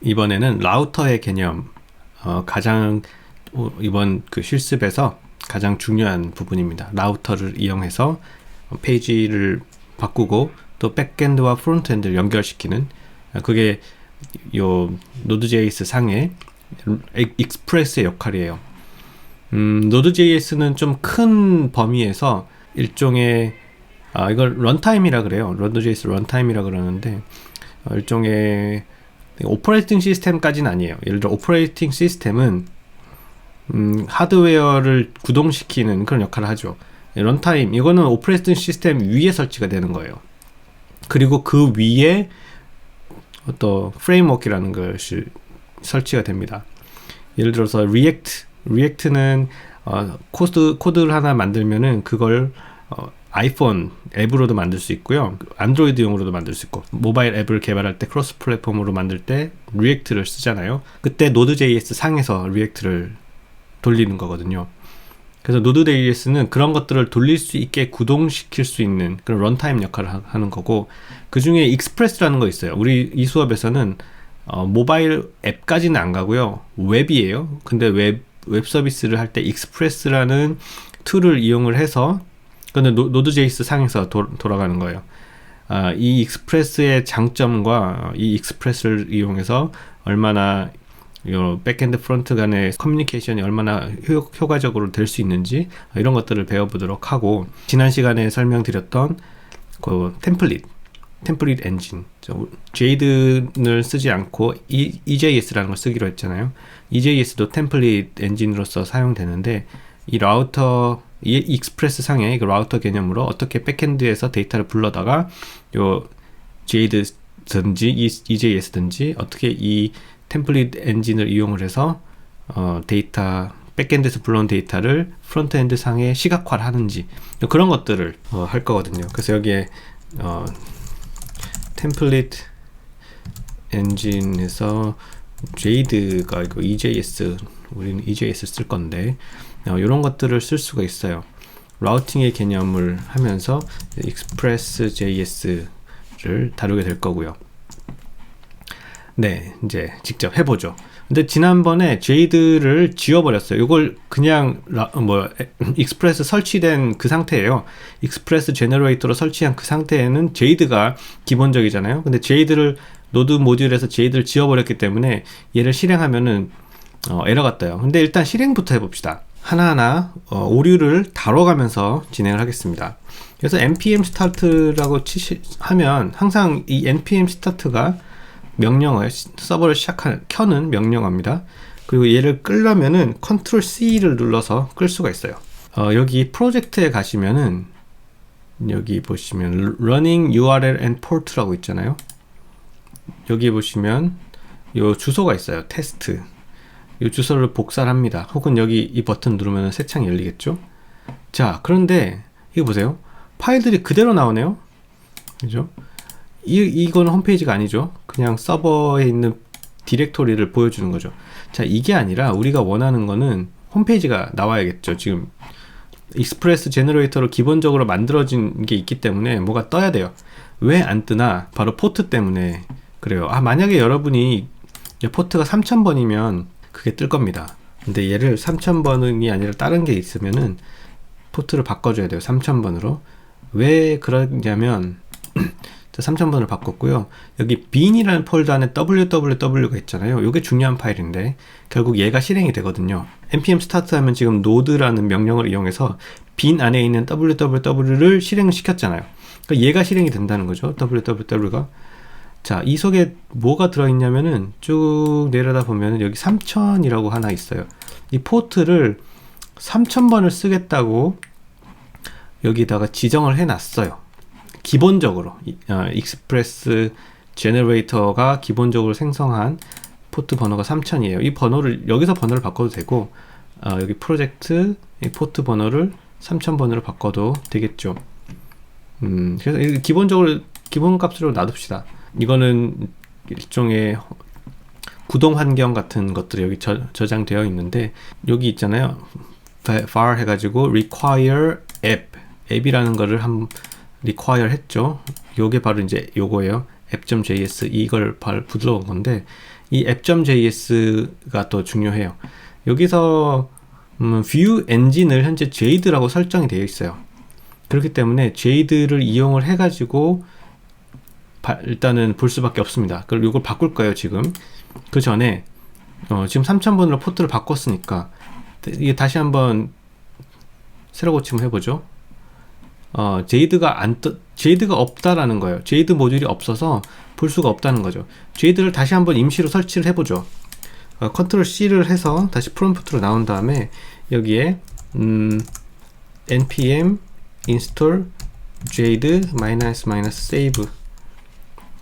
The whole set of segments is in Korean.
이번에는 라우터의 개념 어, 가장 이번 그 실습에서 가장 중요한 부분입니다. 라우터를 이용해서 페이지를 바꾸고 또 백엔드와 프론트엔드를 연결시키는 그게 요 노드.js 상의 익스프레스의 역할이에요. 음, 노드.js는 좀 큰 범위에서 일종의 아 이걸 런타임이라 그래요. 노드.js 런타임이라 그러는데 어, 일종의 오퍼레이팅 시스템까지는 아니에요. 예를 들어 오퍼레이팅 시스템은 음, 하드웨어를 구동시키는 그런 역할을 하죠. 런타임 이거는 오퍼레이팅 시스템 위에 설치가 되는 거예요. 그리고 그 위에 어떤 프레임워크라는 것이 설치가 됩니다. 예를 들어서 리액트, 리액트는 어, 코드 코드를 하나 만들면은 그걸 어, 아이폰 앱으로도 만들 수 있고요. 안드로이드용으로도 만들 수 있고 모바일 앱을 개발할 때 크로스 플랫폼으로 만들 때 리액트를 쓰잖아요. 그때 노드.js 상에서 리액트를 돌리는 거거든요. 그래서 노드.js는 그런 것들을 돌릴 수 있게 구동시킬 수 있는 그런 런타임 역할을 하, 는 거고 그 중에 익스프레스라는 거 있어요. 우리 이 수업에서는 어, 모바일 앱까지는 안 가고요. 웹이에요. 근데 웹, 웹 서비스를 할 때 익스프레스라는 툴을 이용을 해서 근데 노드.js 상에서 도, 돌아가는 거예요. 아, 이 익스프레스의 장점과 이 익스프레스를 이용해서 얼마나 요 백엔드 프론트 간의 커뮤니케이션이 얼마나 효, 효과적으로 될 수 있는지 이런 것들을 배워보도록 하고 지난 시간에 설명드렸던 그 템플릿 템플릿 엔진 제이드를 쓰지 않고 e, EJS라는 걸 쓰기로 했잖아요 EJS도 템플릿 엔진으로서 사용되는데 이 라우터 이 익스프레스 상의 그 라우터 개념으로 어떻게 백엔드에서 데이터를 불러다가 요 제이드든지 EJS든지 어떻게 이 템플릿 엔진을 이용을 해서 어, 데이터 백엔드에서 불러온 데이터를 프론트엔드 상에 시각화를 하는지 그런 것들을 어, 할 거거든요. 그래서 여기에 어, 템플릿 엔진에서 제이드가 이거 EJS 우리는 EJS 쓸 건데 어, 이런 것들을 쓸 수가 있어요. 라우팅의 개념을 하면서 익스프레스 JS를 다루게 될 거고요. 네, 이제 직접 해보죠. 근데 지난번에 제이드를 지워버렸어요. 이걸 그냥 라, 뭐 익스프레스 설치된 그 상태예요. 익스프레스 제너레이터로 설치한 그 상태에는 제이드가 기본적이잖아요. 근데 제이드를 노드 모듈에서 제이드를 지워버렸기 때문에 얘를 실행하면은 어, 에러가 떠요. 근데 일단 실행부터 해봅시다. 하나하나 어, 오류를 다뤄가면서 진행을 하겠습니다. 그래서 npm start라고 치시, 하면 항상 이 npm start가 명령어에 서버를 시작하는 켜는 명령어입니다. 그리고 얘를 끌려면은 컨트롤 C를 눌러서 끌 수가 있어요. 어, 여기 프로젝트에 가시면은 여기 보시면 running URL and port라고 있잖아요. 여기 보시면 요 주소가 있어요. 테스트. 이 주소를 복사를 합니다. 혹은 여기 이 버튼 누르면 새 창이 열리겠죠? 자, 그런데 이거 보세요. 파일들이 그대로 나오네요. 그죠? 이, 이건 홈페이지가 아니죠. 그냥 서버에 있는 디렉토리를 보여주는 거죠. 자, 이게 아니라 우리가 원하는 거는 홈페이지가 나와야겠죠. 지금 익스프레스 제너레이터로 기본적으로 만들어진 게 있기 때문에 뭐가 떠야 돼요. 왜 안 뜨나? 바로 포트 때문에 그래요. 아, 만약에 여러분이 포트가 3000번이면 그게 뜰 겁니다. 근데 얘를 3000번이 아니라 다른 게 있으면은 포트를 바꿔줘야 돼요. 3000번으로. 왜 그러냐면 3000번을 바꿨고요. 여기 bin이라는 폴더 안에 www가 있잖아요. 이게 중요한 파일인데 결국 얘가 실행이 되거든요. npm start 하면 지금 node라는 명령을 이용해서 bin 안에 있는 www를 실행을 시켰잖아요. 그러니까 얘가 실행이 된다는 거죠. www가. 자, 이 속에 뭐가 들어있냐면은 쭉 내려다 보면은 여기 3000이라고 하나 있어요. 이 포트를 3000번을 쓰겠다고 여기다가 지정을 해놨어요. 기본적으로 어, 익스프레스 제너레이터가 기본적으로 생성한 포트 번호가 3000이에요. 이 번호를 여기서 번호를 바꿔도 되고 어, 여기 프로젝트 이 포트 번호를 3000번으로 바꿔도 되겠죠. 음, 그래서 기본적으로 기본 값으로 놔둡시다. 이거는 일종의 구동 환경 같은 것들이 여기 저, 저장되어 있는데 여기 있잖아요. var 해가지고 require app 앱이라는 거를 한 require 했죠. 요게 바로 이제 요거예요. app.js 이걸 바로 부드러운 건데 이 app.js가 또 중요해요. 여기서 음, view 엔진을 현재 jade라고 설정이 되어 있어요. 그렇기 때문에 jade를 이용을 해가지고 바, 일단은 볼 수밖에 없습니다. 그럼 이걸 바꿀 거예요 지금. 그 전에 어, 지금 3000번으로 포트를 바꿨으니까 이게 다시 한번 새로 고침을 해보죠. 어, 제이드가 안 떠, 제이드가 없다라는 거예요. 제이드 모듈이 없어서 볼 수가 없다는 거죠. 제이드를 다시 한번 임시로 설치를 해보죠. 어, 컨트롤 C를 해서 다시 프롬프트로 나온 다음에 여기에 음, npm install jade save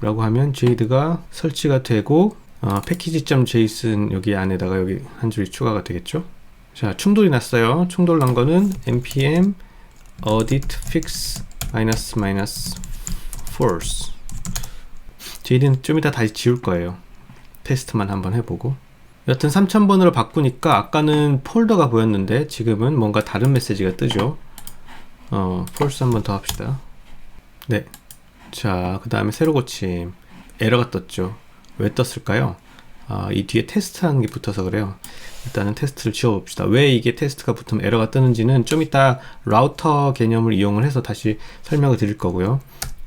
라고 하면 jade가 설치가 되고 어, 패키지.json 여기 안에다가 여기 한 줄이 추가가 되겠죠. 자 충돌이 났어요. 충돌 난 거는 npm audit fix minus minus false jade는 좀 이따 다시 지울 거예요. 테스트만 한번 해보고 여튼 3000번으로 바꾸니까 아까는 폴더가 보였는데 지금은 뭔가 다른 메시지가 뜨죠. 어, false 한번 더 합시다. 네. 자, 그 다음에 새로 고침. 에러가 떴죠. 왜 떴을까요? 아, 이 뒤에 테스트하는 게 붙어서 그래요. 일단은 테스트를 지워봅시다. 왜 이게 테스트가 붙으면 에러가 뜨는지는 좀 이따 라우터 개념을 이용을 해서 다시 설명을 드릴 거고요.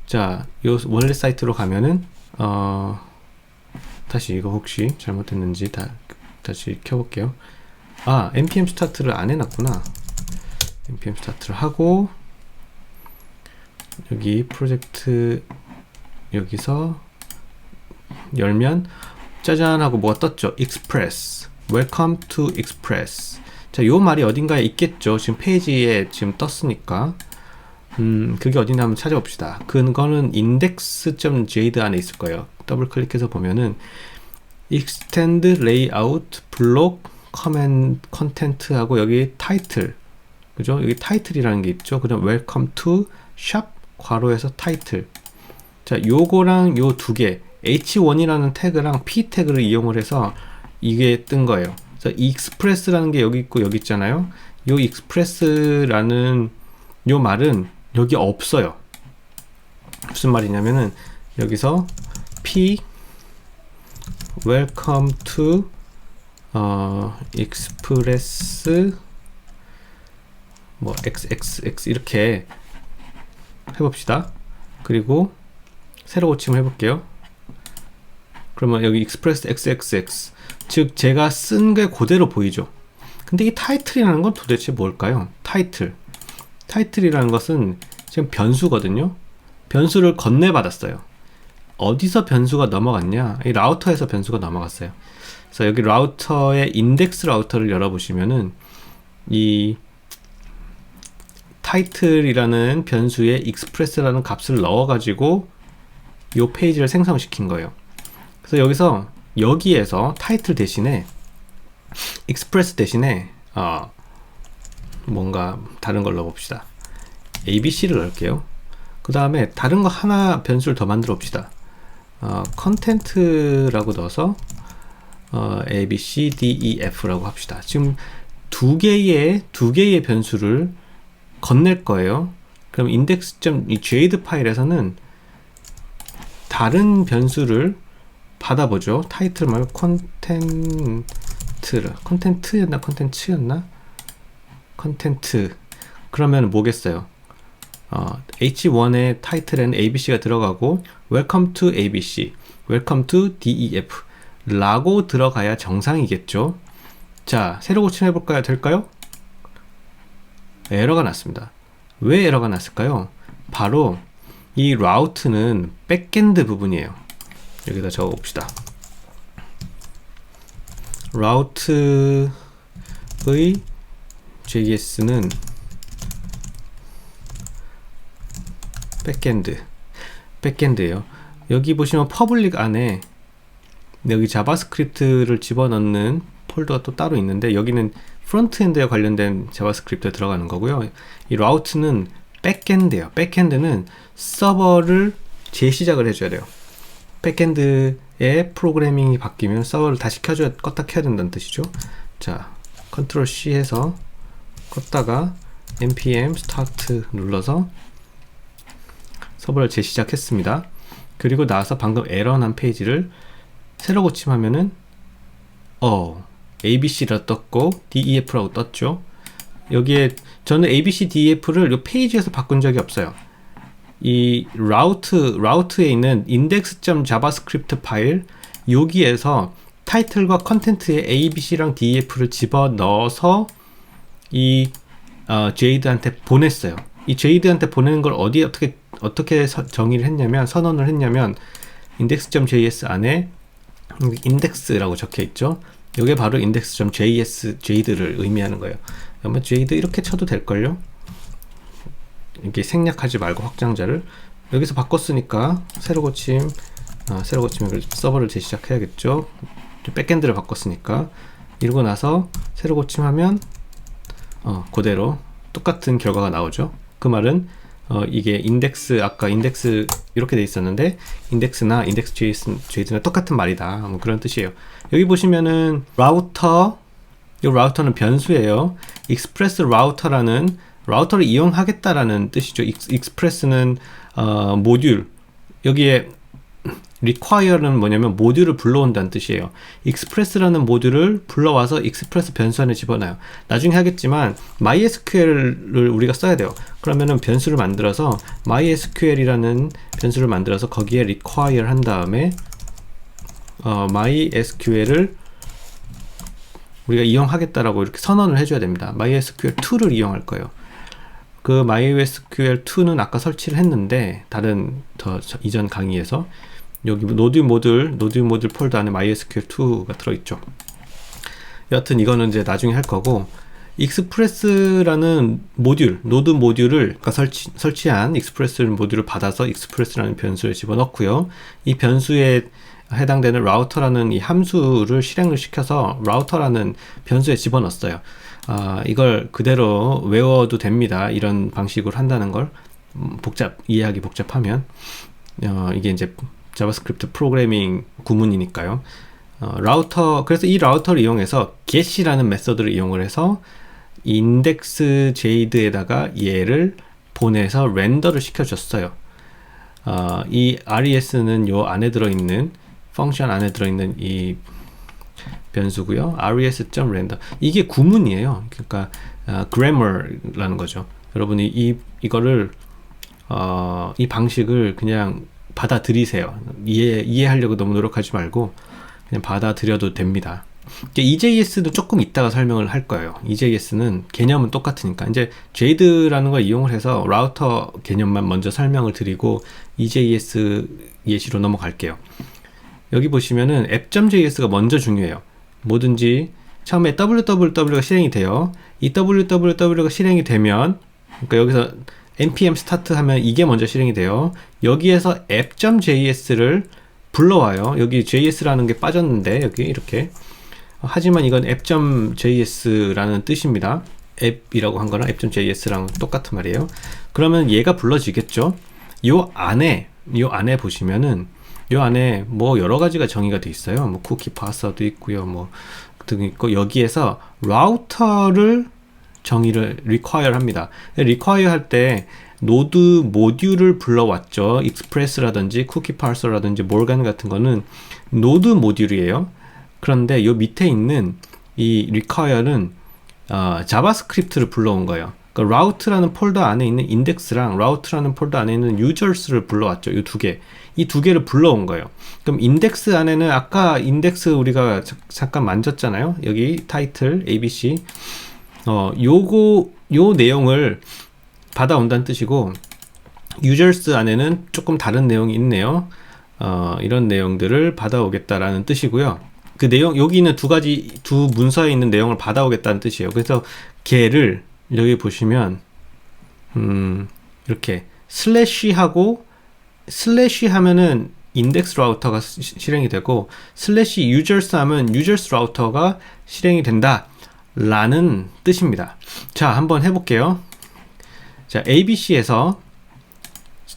자, 요 원래 사이트로 가면은 어, 다시 이거 혹시 잘못됐는지 다, 다시 켜볼게요. 아, npm 스타트를 안 해놨구나. npm 스타트를 하고 여기 프로젝트 여기서 열면 짜잔 하고 뭐가 떴죠? express welcome to express 자, 요 말이 어딘가에 있겠죠. 지금 페이지에 지금 떴으니까. 음, 그게 어디나 한번 찾아봅시다. 그거는 index.jade 안에 있을 거예요. 더블 클릭해서 보면은 extend layout block comment content하고 여기 title 그죠? 여기 title이라는 게 있죠. 그다음 welcome to shop 괄호에서 타이틀. 자, 요거랑 요 두 개, H1이라는 태그랑 P 태그를 이용을 해서 이게 뜬 거예요. 그래서 익스프레스라는 게 여기 있고 여기 있잖아요. 요 익스프레스라는 요 말은 여기 없어요. 무슨 말이냐면은 여기서 P welcome to 어, express 뭐 xxx 이렇게 해봅시다. 그리고 새로 고침을 해볼게요. 그러면 여기 express xxx 즉 제가 쓴 게 그대로 보이죠. 근데 이 타이틀이라는 건 도대체 뭘까요? 타이틀. 타이틀이라는 것은 지금 변수거든요. 변수를 건네받았어요. 어디서 변수가 넘어갔냐? 이 라우터에서 변수가 넘어갔어요. 그래서 여기 라우터의 인덱스 라우터를 열어보시면은 이 타이틀이라는 변수에 express라는 값을 넣어가지고 이 페이지를 생성시킨 거예요. 그래서 여기서 여기에서 타이틀 대신에 express 대신에 어, 뭔가 다른 걸 넣어봅시다. abc를 넣을게요. 그 다음에 다른 거 하나 변수를 더 만들어 봅시다. 어, 컨텐트라고 넣어서 어, a b c d e f라고 합시다. 지금 두 개의 두 개의 변수를 건넬 거예요. 그럼 index.이 jade 파일에서는 다른 변수를 받아보죠. 타이틀 말고 컨텐트 컨텐트였나 컨텐츠였나 컨텐트 그러면 뭐겠어요? 어, H1의 타이틀에는 ABC가 들어가고 Welcome to ABC, Welcome to DEF 라고 들어가야 정상이겠죠. 자, 새로 고침해 볼까요? 될까요? 에러가 났습니다. 왜 에러가 났을까요? 바로 이 라우트는 백엔드 부분이에요. 여기다 적어 봅시다. 라우트의 JS는 백엔드 백엔드예요. 여기 보시면 퍼블릭 안에 여기 자바스크립트를 집어넣는 폴더가 또 따로 있는데 여기는 프론트엔드에 관련된 자바스크립트에 들어가는 거고요. 이 라우트는 백엔드예요. 백엔드는 서버를 재시작을 해줘야 돼요. 백엔드의 프로그래밍이 바뀌면 서버를 다시 켜줘야 껐다 켜야 된다는 뜻이죠. 자, 컨트롤 C 해서 껐다가 npm start 눌러서 서버를 재시작했습니다. 그리고 나서 방금 에러 난 페이지를 새로 고침하면은 어 ABC라 떴고 DEF라고 떴죠. 여기에 저는 ABC, DEF를 이 페이지에서 바꾼 적이 없어요. 이 라우트 라우트에 있는 index.javascript 파일 여기에서 타이틀과 컨텐트에 ABC랑 DEF를 집어 넣어서 이 어, 제이드한테 보냈어요. 이 제이드한테 보내는 걸 어디 어떻게 어떻게 서, 정의를 했냐면 선언을 했냐면 index.js 안에 인덱스라고 적혀 있죠. 이게 바로 index.js 제이드를 의미하는 거예요. 아마 제이드 이렇게 쳐도 될 걸요. 이렇게 생략하지 말고 확장자를 여기서 바꿨으니까 새로 고침 아, 새로 고치면 서버를 재시작해야겠죠. 백엔드를 바꿨으니까 이러고 나서 새로 고침하면 어, 그대로 똑같은 결과가 나오죠. 그 말은 어, 이게 인덱스 아까 인덱스 이렇게 돼 있었는데 인덱스나 인덱스 JS, JS나 똑같은 말이다. 뭐 그런 뜻이에요. 여기 보시면은 라우터 이 라우터는 변수예요. 익스프레스 라우터라는 라우터를 이용하겠다라는 뜻이죠. 익스프레스는 어, 모듈 여기에 require는 뭐냐면 모듈을 불러온다는 뜻이에요. express라는 모듈을 불러와서 express 변수 안에 집어넣어요. 나중에 하겠지만 mysql을 우리가 써야 돼요. 그러면은 변수를 만들어서 mysql이라는 변수를 만들어서 거기에 require 한 다음에 어, mysql을 우리가 이용하겠다라고 이렇게 선언을 해줘야 됩니다. mysql2를 이용할 거예요. 그 MySQL2는 아까 설치를 했는데 다른 더 이전 강의에서 여기 노드 모듈 노드 모듈 폴더 안에 MySQL2가 들어있죠. 여하튼 이거는 이제 나중에 할 거고 익스프레스라는 모듈 노드 모듈을 아까 설치, 설치한 익스프레스 모듈을 받아서 익스프레스라는 변수에 집어넣고요. 이 변수에 해당되는 라우터라는 이 함수를 실행을 시켜서 라우터라는 변수에 집어넣었어요. 아, 이걸 그대로 외워도 됩니다. 이런 방식으로 한다는 걸 음, 복잡 이해하기 복잡하면 어, 이게 이제 자바스크립트 프로그래밍 구문이니까요. 어, 라우터 그래서 이 라우터를 이용해서 get이라는 메서드를 이용을 해서 인덱스 제이드에다가 얘를 보내서 렌더를 시켜줬어요. 어, 이 res는 요 안에 들어있는 펑션 안에 들어있는 이 변수고요. res.render 이게 구문이에요. 그러니까 어, grammar라는 거죠. 여러분이 이 이거를 어, 이 방식을 그냥 받아들이세요. 이해 이해하려고 너무 노력하지 말고 그냥 받아들여도 됩니다. EJS도 조금 이따가 설명을 할 거예요. EJS는 개념은 똑같으니까 이제 제이드라는 걸 이용을 해서 라우터 개념만 먼저 설명을 드리고 EJS 예시로 넘어갈게요. 여기 보시면은 app.js가 먼저 중요해요. 뭐든지 처음에 www가 실행이 돼요. 이 www가 실행이 되면 그러니까 여기서 npm start 하면 이게 먼저 실행이 돼요. 여기에서 app.js를 불러와요. 여기 js라는 게 빠졌는데 여기 이렇게 하지만 이건 app.js라는 뜻입니다. 앱이라고 한 거랑 app.js랑 똑같은 말이에요. 그러면 얘가 불러지겠죠. 요 안에 요 안에 보시면은 요 안에 뭐 여러 가지가 정의가 돼 있어요. 뭐 쿠키 파서도 있고요. 뭐등 있고 여기에서 라우터를 정의를 require 합니다. require 할 때 노드 모듈을 불러왔죠. 익스프레스라든지 쿠키 파서라든지 몰간 같은 거는 노드 모듈이에요. 그런데 요 밑에 있는 이 require는 어, 자바스크립트를 불러온 거예요. 그러니까 라우트라는 폴더 안에 있는 인덱스랑 라우트라는 폴더 안에 있는 유저스를 불러왔죠. 이 두 개. 이 두 개를 불러온 거예요. 그럼 인덱스 안에는 아까 인덱스 우리가 자, 잠깐 만졌잖아요. 여기 타이틀 ABC. 어, 요거 요 내용을 받아온다는 뜻이고 유저스 안에는 조금 다른 내용이 있네요. 어, 이런 내용들을 받아오겠다라는 뜻이고요. 그 내용 여기 있는 두 가지 두 문서에 있는 내용을 받아오겠다는 뜻이에요. 그래서 걔를 여기 보시면 음, 이렇게 슬래시하고 슬래시 하면은 인덱스 라우터가 시, 실행이 되고 슬래시 유저스 하면 유저스 라우터가 실행이 된다 라는 뜻입니다. 자, 한번 해볼게요. 자, ABC에서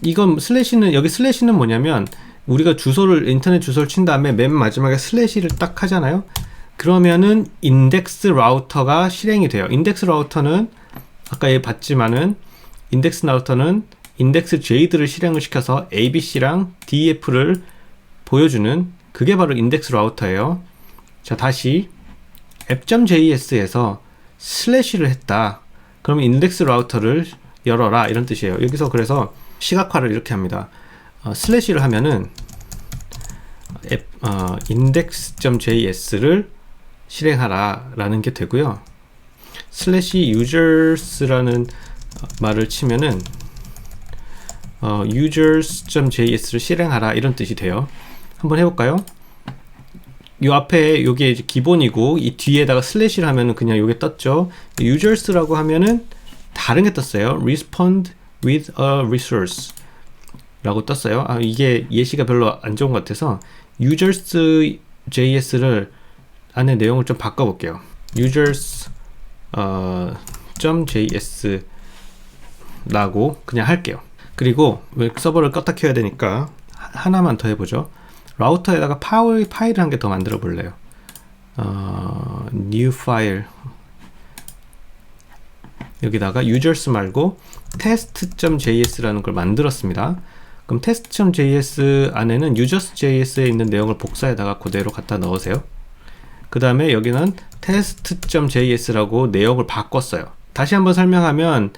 이건 슬래시는 여기 슬래시는 뭐냐면 우리가 주소를 인터넷 주소를 친 다음에 맨 마지막에 슬래시를 딱 하잖아요. 그러면은 인덱스 라우터가 실행이 돼요. 인덱스 라우터는 아까 얘 봤지만은 인덱스 라우터는 인덱스 제이드를 실행을 시켜서 ABC랑 DF를 보여주는 그게 바로 인덱스 라우터예요. 자, 다시 app.js에서 슬래시를 했다. 그러면 인덱스 라우터를 열어라 이런 뜻이에요. 여기서 그래서 시각화를 이렇게 합니다. 어, 슬래시를 하면은 앱, 어, index.js를 실행하라라는 게 되고요. 슬래시 users라는 말을 치면은 어, users.js를 실행하라 이런 뜻이 돼요. 한번 해볼까요? 이 앞에 이제 기본이고 이 뒤에다가 슬래시를 하면은 그냥 요게 떴죠. users라고 하면은 다른 게 떴어요. respond with a resource 라고 떴어요. 아, 이게 예시가 별로 안 좋은 것 같아서 users JS를 안에 내용을 좀 바꿔볼게요. users 어, 라고 그냥 할게요. 그리고 왜 서버를 껐다 켜야 되니까 하나만 더 해보죠. 라우터에다가 파일, 파일을 한 개 더 만들어 볼래요. 어, new file 여기다가 users 말고 test.js라는 걸 만들었습니다. 그럼 test.js 안에는 users.js에 있는 내용을 복사해다가 그대로 갖다 넣으세요. 그 다음에 여기는 test.js라고 내용을 바꿨어요. 다시 한번 설명하면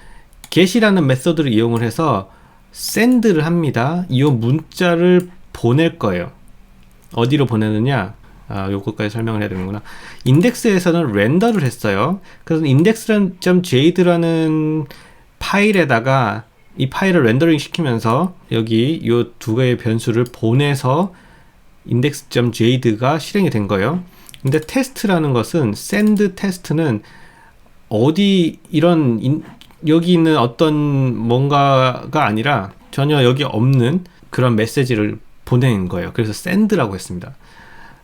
get이라는 메서드를 이용을 해서 send를 합니다. 이 문자를 보낼 거예요. 어디로 보내느냐? 아, 요것까지 설명을 해야 되는구나. 인덱스에서는 렌더를 했어요. 그래서 index.jdra는 파일에다가 이 파일을 렌더링 시키면서 여기 요 두 개의 변수를 보내서 index.j드가 실행이 된 거예요. 근데 테스트라는 것은 send 테스트는 어디 이런 인, 여기 있는 어떤 뭔가가 아니라 전혀 여기 없는 그런 메시지를 보내는 거예요. 그래서 send라고 했습니다.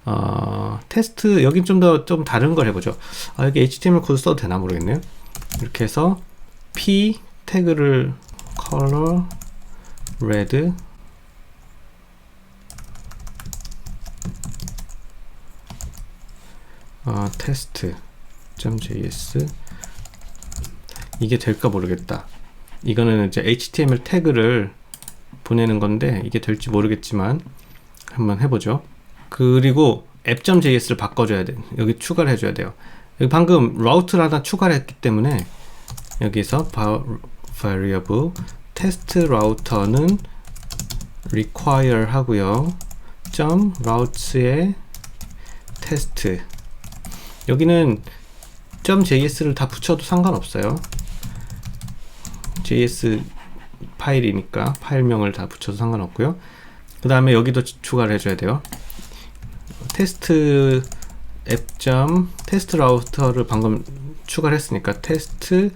어, 테스트 여긴 좀더좀 다른 걸 해보죠. 아, 여기 HTML 코드 써도 되나 모르겠네요. 이렇게 해서 p 태그를 color red 어, test.js 이게 될까 모르겠다. 이거는 이제 HTML 태그를 보내는 건데 이게 될지 모르겠지만 한번 해보죠. 그리고 app.js를 바꿔줘야 돼. 여기 추가를 해줘야 돼요. 여기 방금 라우트를 하나 추가를 했기 때문에 여기서 variable test router는 require 하고요. 점 route의 test 여기는 .js를 다 붙여도 상관없어요. Js 파일이니까 파일명을 다 붙여도 상관없고요. 그 다음에 여기도 추가를 해줘야 돼요. 테스트 앱 테스트 라우터를 방금 추가를 했으니까 테스트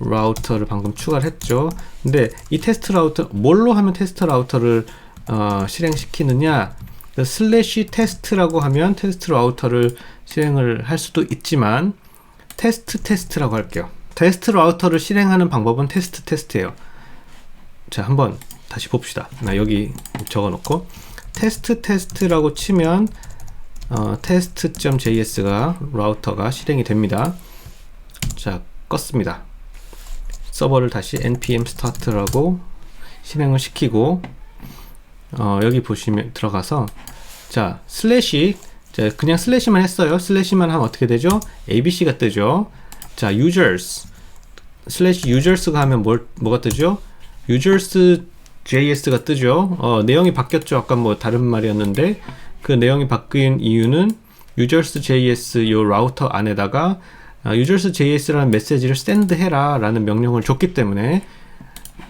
라우터를 방금 추가를 했죠. 근데 이 테스트 라우터 뭘로 하면 테스트 라우터를 어, 실행시키느냐 그 슬래시 테스트라고 하면 테스트 라우터를 실행을 할 수도 있지만 테스트 테스트라고 할게요. 테스트 라우터를 실행하는 방법은 테스트 테스트예요. 자, 한번 다시 봅시다. 나 여기 적어 놓고 테스트 테스트라고 치면 어, test.js가 라우터가 실행이 됩니다. 자, 껐습니다. 서버를 다시 npm start라고 실행을 시키고 어, 여기 보시면 들어가서 자 슬래시 자 그냥 슬래시만 했어요 슬래시만 하면 어떻게 되죠 abc가 뜨죠 자 users 슬래시 users가 하면 뭘 뭐가 뜨죠 users JS가 뜨죠 어, 내용이 바뀌었죠 아까 뭐 다른 말이었는데 그 내용이 바뀐 이유는 users JS 요 라우터 안에다가 어, users JS라는 메시지를 send 해라 라는 명령을 줬기 때문에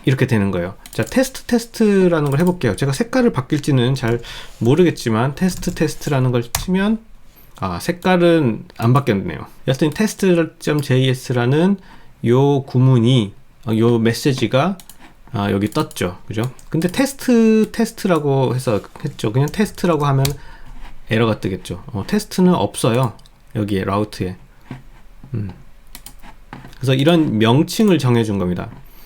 이렇게 되는 거예요. 자, 테스트 테스트라는 걸 해볼게요. 제가 색깔을 바뀔지는 잘 모르겠지만 테스트 테스트라는 걸 치면 아, 색깔은 안 바뀌었네요. 여튼 테스트.js라는 요 구문이 어, 요 메시지가 아, 여기 떴죠. 그죠? 근데 테스트 테스트라고 해서 했죠. 그냥 테스트라고 하면 에러가 뜨겠죠. 어, 테스트는 없어요. 여기에 라우트에. 음. 그래서 이런 명칭을 정해준 겁니다.